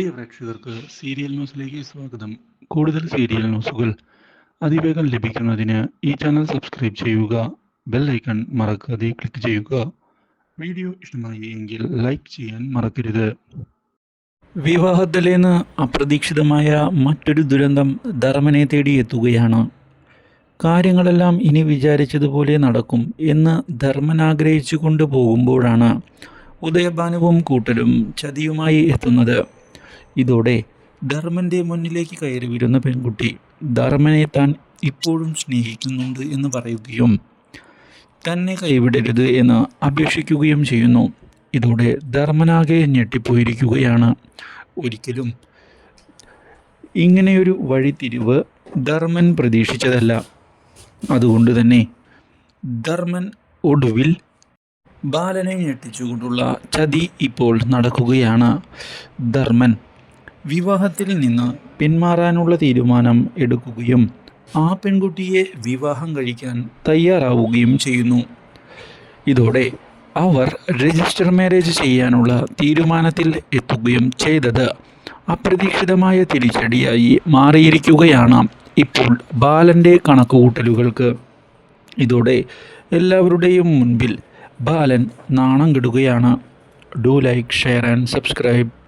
പ്രിയ പ്രേക്ഷകർക്ക് സീരിയൽ ന്യൂസിലേക്ക് സ്വാഗതം. കൂടുതൽ സീരിയൽ ന്യൂസുകൾ അതിവേഗം ലഭിക്കുന്നതിന് ഈ ചാനൽ സബ്സ്ക്രൈബ് ചെയ്യുക ബെൽ ഐക്കൺ മറക്കാതെ ക്ലിക്ക് ചെയ്യുക. വീഡിയോ ഇഷ്ടമായി എങ്കിൽ ലൈക്ക് ചെയ്യാൻ മറക്കരുത്. വിവാഹത്തിലേന്ന് അപ്രതീക്ഷിതമായ മറ്റൊരു ദുരന്തം ധർമ്മനെ തേടി എത്തുകയാണ്. കാര്യങ്ങളെല്ലാം ഇനി വിചാരിച്ചതുപോലെ നടക്കും എന്ന് ധർമ്മൻ ആഗ്രഹിച്ചു കൊണ്ട് കൊണ്ടുപോകുമ്പോഴാണ് ഉദയഭാനുവും കൂട്ടരും ചതിയുമായി എത്തുന്നത്. ഇതോടെ ധർമ്മന്റെ മുന്നിലേക്ക് കയറി വരുന്ന പെൺകുട്ടി ധർമ്മനെ താൻ ഇപ്പോഴും സ്നേഹിക്കുന്നുണ്ട് എന്ന് പറയുകയും തന്നെ കൈവിടരുത് എന്ന് അപേക്ഷിക്കുകയും ചെയ്യുന്നു. ഇതോടെ ധർമ്മനാകെ ഞെട്ടിപ്പോയിരിക്കുകയാണ്. ഒരിക്കലും ഇങ്ങനെയൊരു വഴിത്തിരിവ് ധർമ്മൻ പ്രതീക്ഷിച്ചതല്ല. അതുകൊണ്ട് തന്നെ ധർമ്മൻ ഒടുവിൽ ബാലനെ ഞെട്ടിച്ചുകൊണ്ടുള്ള ചതി ഇപ്പോൾ നടക്കുകയാണ്. ധർമ്മൻ വിവാഹത്തിൽ നിന്ന് പിന്മാറാനുള്ള തീരുമാനം എടുക്കുകയും ആ പെൺകുട്ടിയെ വിവാഹം കഴിക്കാൻ തയ്യാറാവുകയും ചെയ്യുന്നു. ഇതോടെ അവർ രജിസ്റ്റർ മാരേജ് ചെയ്യാനുള്ള തീരുമാനത്തിൽ എത്തുകയും ചെയ്തത് അപ്രതീക്ഷിതമായ തിരിച്ചടിയായി മാറിയിരിക്കുകയാണ് ഇപ്പോൾ ബാലന്റെ കണക്കുകൂട്ടലുകൾക്ക്. ഇതോടെ എല്ലാവരുടെയും മുൻപിൽ ബാലൻ നാണം കെടുകയാണ്. Do like share and subscribe